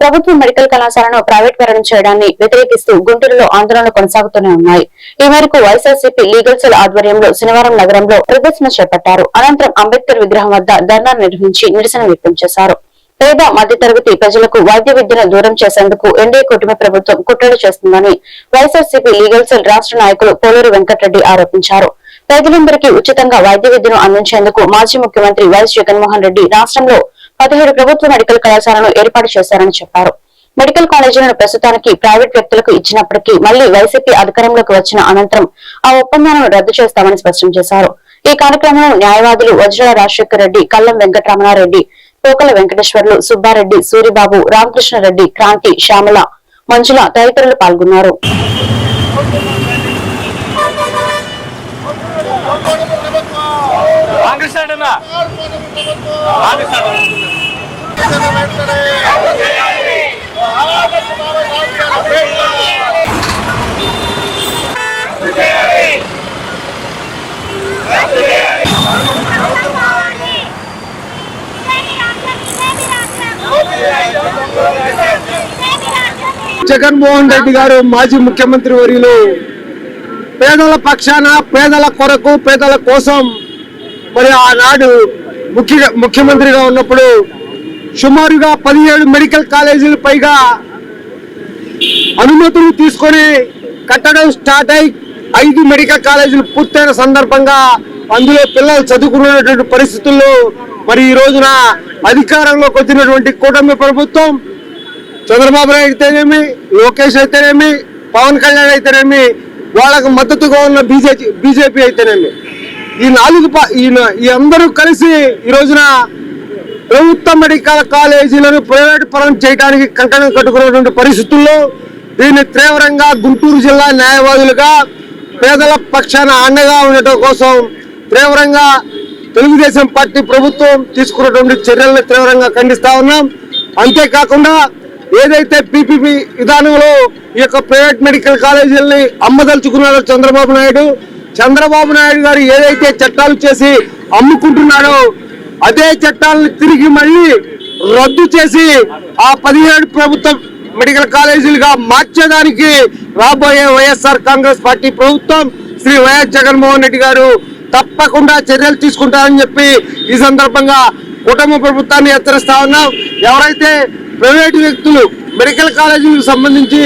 ప్రభుత్వ మెడికల్ కళాశాలను ప్రైవేట్ పరం చేయడాన్ని వ్యతిరేకిస్తూ గుంటూరులో ఆందోళనలు కొనసాగుతూనే ఉన్నాయి. ఈ మేరకు వైఎస్ఆర్సీపీ లీగల్ సెల్ ఆధ్వర్యంలో శనివారం నగరంలో ప్రదర్శన చేపట్టారు. అనంతరం అంబేద్కర్ విగ్రహం వద్ద ధర్నా నిర్వహించి నిరసన వ్యక్తం చేశారు. పేద మధ్యతరగతి ప్రజలకు వైద్య విద్యను దూరం చేసేందుకు ఎన్డీఏ కుటుంబ ప్రభుత్వం కుట్రలు చేస్తుందని వైఎస్ఆర్సీపీ లీగల్ సెల్ రాష్ట్ర నాయకులు పోలూరు వెంకటరెడ్డి ఆరోపించారు. పేదలందరికీ ఉచితంగా వైద్య విద్యను అందించేందుకు మాజీ ముఖ్యమంత్రి వైఎస్ జగన్మోహన్ రెడ్డి రాష్ట్రంలో పదిహేడు ప్రభుత్వ మెడికల్ కళాశాలను ఏర్పాటు చేశారని చెప్పారు. మెడికల్ కాలేజీలను ప్రస్తుతానికి ప్రైవేట్ వ్యక్తులకు ఇచ్చినప్పటికీ మళ్ళీ వైసీపీ అధికారంలోకి వచ్చిన అనంతరం ఆ ఒప్పందాలను రద్దు చేస్తామని స్పష్టం చేశారు. ఈ కార్యక్రమంలో న్యాయవాదులు వజ్రాల రాజశేఖర రెడ్డి కల్లం వెంకటరమణారెడ్డి పోకల వెంకటేశ్వర్లు సుబ్బారెడ్డి సూరిబాబు రామకృష్ణారెడ్డి క్రాంతి శ్యామల మంజుల తదితరులు పాల్గొన్నారు. కాంగ్రెస్ కాంగ్రెస్ జగన్మోహన్ రెడ్డి గారు మాజీ ముఖ్యమంత్రి వర్యులు. పేదల పక్షాన పేదల కొరకు పేదల కోసం మరి ఆనాడు ముఖ్య ముఖ్యమంత్రిగా ఉన్నప్పుడు సుమారుగా పదిహేడు మెడికల్ కాలేజీలు పైగా అనుమతులు తీసుకొని కట్టడం స్టార్ట్ అయి ఐదు మెడికల్ కాలేజీలు పూర్తయిన సందర్భంగా అందులో పిల్లలు చదువుకున్నటువంటి పరిస్థితుల్లో మరి ఈ రోజున అధికారంలోకి వచ్చినటువంటి కూటమి ప్రభుత్వం చంద్రబాబు నాయుడు అయితేనేమి లోకేష్ అయితేనేమి పవన్ కళ్యాణ్ అయితేనేమి వాళ్ళకు మద్దతుగా ఉన్న బీజేపీ బీజేపీ అయితేనేమి. ఈ నాలుగు ఈ అందరూ కలిసి ఈ రోజున ప్రభుత్వ మెడికల్ కాలేజీలను ప్రైవేట్ పరం చేయడానికి కంకణం కట్టుకున్నటువంటి పరిస్థితుల్లో దీన్ని తీవ్రంగా గుంటూరు జిల్లా న్యాయవాదులుగా పేదల పక్షాన అండగా ఉండటం కోసం తీవ్రంగా తెలుగుదేశం పార్టీ ప్రభుత్వం తీసుకున్నటువంటి చర్యలను తీవ్రంగా ఖండిస్తా ఉన్నాం. అంతేకాకుండా ఏదైతే పీపీపీ విధానంలో ఈ యొక్క ప్రైవేట్ మెడికల్ కాలేజీలని అమ్మదలుచుకున్నారో చంద్రబాబు నాయుడు చంద్రబాబు నాయుడు గారు ఏదైతే చట్టాలు చేసి అమ్ముకుంటున్నాడో అదే చట్టాలను తిరిగి మళ్ళీ రద్దు చేసి ఆ పదిహేడు ప్రభుత్వం మెడికల్ కాలేజీలుగా మార్చేదానికి రాబోయే వైఎస్ఆర్ కాంగ్రెస్ పార్టీ ప్రభుత్వం శ్రీ వైఎస్ జగన్మోహన్ రెడ్డి గారు తప్పకుండా చర్యలు తీసుకుంటారని చెప్పి ఈ సందర్భంగా కుటుంబ ప్రభుత్వాన్ని హెచ్చరిస్తా ఉన్నాం. ఎవరైతే ప్రైవేటు వ్యక్తులు మెడికల్ కాలేజీలకు సంబంధించి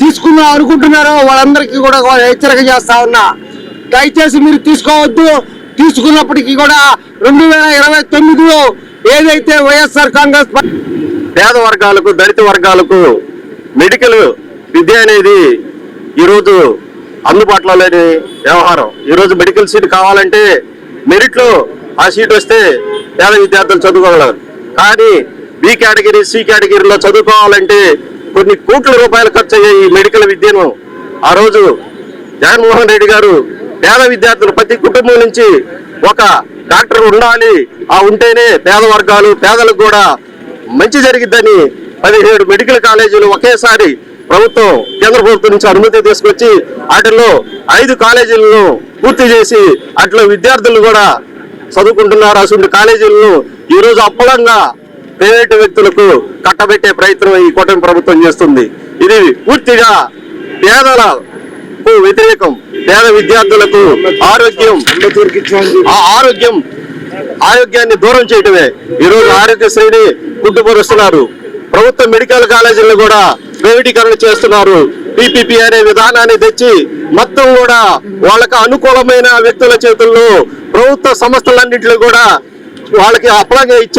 తీసుకుందాం అనుకుంటున్నారో వాళ్ళందరికీ కూడా హెచ్చరిక చేస్తా ఉన్నా. దయచేసి మీరు తీసుకోవద్దు. తీసుకున్నప్పటికీ కూడా రెండు వేల ఇరవై తొమ్మిదిలో ఏదైతే వైఎస్ఆర్ కాంగ్రెస్ పేద వర్గాలకు దళిత వర్గాలకు మెడికల్ విద్య అనేది ఈరోజు అందుబాటులో లేని వ్యవహారం. ఈరోజు మెడికల్ సీట్ కావాలంటే మెరిట్లో ఆ సీట్ వస్తే పేద విద్యార్థులు చదువుకోగలరు. కానీ బి కేటగిరీ సి కేటగిరీలో చదువుకోవాలంటే కొన్ని కోట్ల రూపాయలు ఖర్చు అయ్యే ఈ మెడికల్ విద్యను ఆ రోజు జగన్మోహన్ రెడ్డి గారు పేద విద్యార్థులు ప్రతి కుటుంబం నుంచి ఒక డాక్టర్ ఉండాలి. ఆ ఉంటేనే పేద వర్గాలు పేదలకు కూడా మంచి జరిగిద్దని పదిహేడు మెడికల్ కాలేజీలు ఒకేసారి ప్రభుత్వం కేంద్ర ప్రభుత్వం నుంచి అనుమతి తీసుకొచ్చి వాటిల్లో ఐదు కాలేజీలను పూర్తి చేసి అట్లా విద్యార్థులు కూడా చదువుకుంటున్నారు. అటువంటి కాలేజీలను ఈరోజు అప్పలంగా ప్రైవేటు వ్యక్తులకు కట్టబెట్టే ప్రయత్నం ఈ కూటమి ప్రభుత్వం చేస్తుంది. ఇది పూర్తిగా పేదల పేదలకు వ్యతిరేకం పేద విద్యార్థులకు ఆరోగ్యం ఆ ఆరోగ్యం ఆరోగ్యాన్ని దూరం చేయటమే. ఈ రోజు ఆరోగ్యశ్రీని గుడ్డుపరుస్తున్నారు ప్రభుత్వ మెడికల్ కాలేజీలను కూడా ప్రైవేటీకరణ చేస్తున్నారు. పిపిపి అనే విధానాన్ని తెచ్చి మొత్తం కూడా వాళ్ళకి అనుకూలమైన వ్యక్తుల చేతుల్లో ప్రభుత్వ సంస్థలన్నింటిలో కూడా వాళ్ళకి అప్పలంగా ఇచ్చే